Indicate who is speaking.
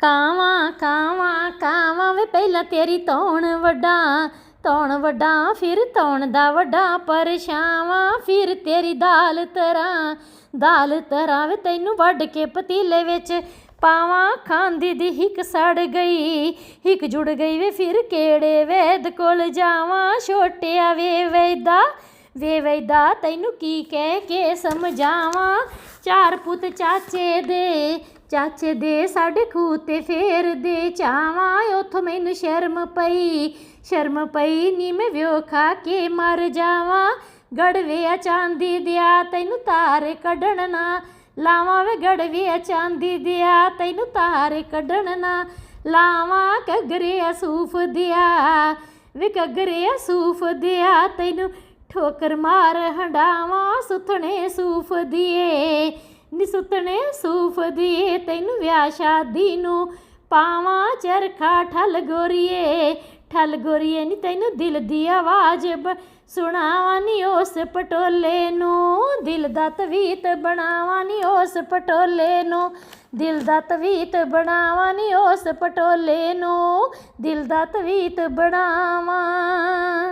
Speaker 1: ਕਾਵਾਂ ਕਾਵਾਂ ਕਾਵਾਂ ਵੇ ਪਹਿਲਾਂ ਤੇਰੀ ਧੌਣ ਵੱਡਾ ਧੌਣ ਵੱਡਾ, ਫਿਰ ਧੌਣ ਦਾ ਵੱਡਾ ਪਰਛਾਵਾਂ, ਫਿਰ ਤੇਰੀ ਦਾਲ ਤਰਾਂ ਦਾਲ ਤਰਾਂ ਵੇ ਤੈਨੂੰ ਵੱਢ ਕੇ ਪਤੀਲੇ ਵਿੱਚ ਪਾਵਾਂ, ਖਾਂਦੀ ਦੀ ਹਿੱਕ ਸੜ ਗਈ, ਹਿੱਕ ਜੁੜ ਗਈ ਵੇ ਫਿਰ ਕਿਹੜੇ ਵੇਦ ਕੋਲ ਜਾਵਾਂ, ਛੋਟਿਆ ਵੇ ਵੈਦਾ ਵੇ ਵੈਦਾ ਤੈਨੂੰ ਕੀ ਕਹਿ ਕੇ ਸਮਝਾਵਾਂ, ਚਾਰ ਪੁੱਤ ਚਾਚੇ ਦੇ ਚਾਚੇ ਦੇ ਸਾਡੇ ਖੂਹ ਤੇ ਫੇਰ ਦੇ ਚਾਵਾਂ, ਉਥੋਂ ਮੈਨੂੰ ਸ਼ਰਮ ਪਈ। ਸ਼ਰਮ ਪਈ, ਨੀ ਮੈਂ ਵਿਓ ਖਾ ਕੇ ਮਰ ਜਾਵਾਂ। ਗੜਵੇ ਆ ਚਾਂਦੀ ਦਿਆ, ਤੈਨੂੰ ਤਾਰ ਕੱਢਣ ਨਾ। ਲਾਵਾਂ ਵੇ ਗੜਵੇ ਆ ਚਾਂਦੀ ਦਿਆ, ਤੈਨੂੰ ਤਾਰ ਕੱਢਣ ਨਾ। ਲਾਵਾਂ ਕਗਰੇ ਸੂਫ ਦਿਆ, ਵੇ ਕਗਰੇ ਸੂਫ ਦਿਆ, ਤੈਨੂੰ ਠੋਕਰ ਮਾਰ ਹੰਡਾਵਾਂ, ਸੁਥਣੇ ਸੂਫ ਦੀਏ। ਨੀ ਸੁਥਣੇ ਸੂਫ ਦੀਏ ਤੈਨੂੰ ਵਿਆਹ ਸ਼ਾਦੀ ਨੂੰ ਪਾਵਾਂ ਚਰਖਾ ਠਲ ਗੋਰੀਏ ਠਲ ਗੋਰੀਏ ਨੀ ਤੈਨੂੰ ਦਿਲ ਦੀ ਆਵਾਜ਼ ਸੁਣਾਵਾਂ ਨੀ ਉਸ ਪਟੋਲੇ ਨੂੰ, ਦਿਲ ਦਾ ਤਵੀਤ ਬਣਾਵਾਂ ਨੀ ਉਸ ਪਟੋਲੇ ਨੂੰ, ਦਿਲ ਦਾ ਤਵੀਤ ਬਣਾਵਾਂ ਨੀ ਉਸ ਪਟੋਲੇ ਨੂੰ, ਦਿਲ ਦਾ ਤਵੀਤ ਬਣਾਵਾਂ।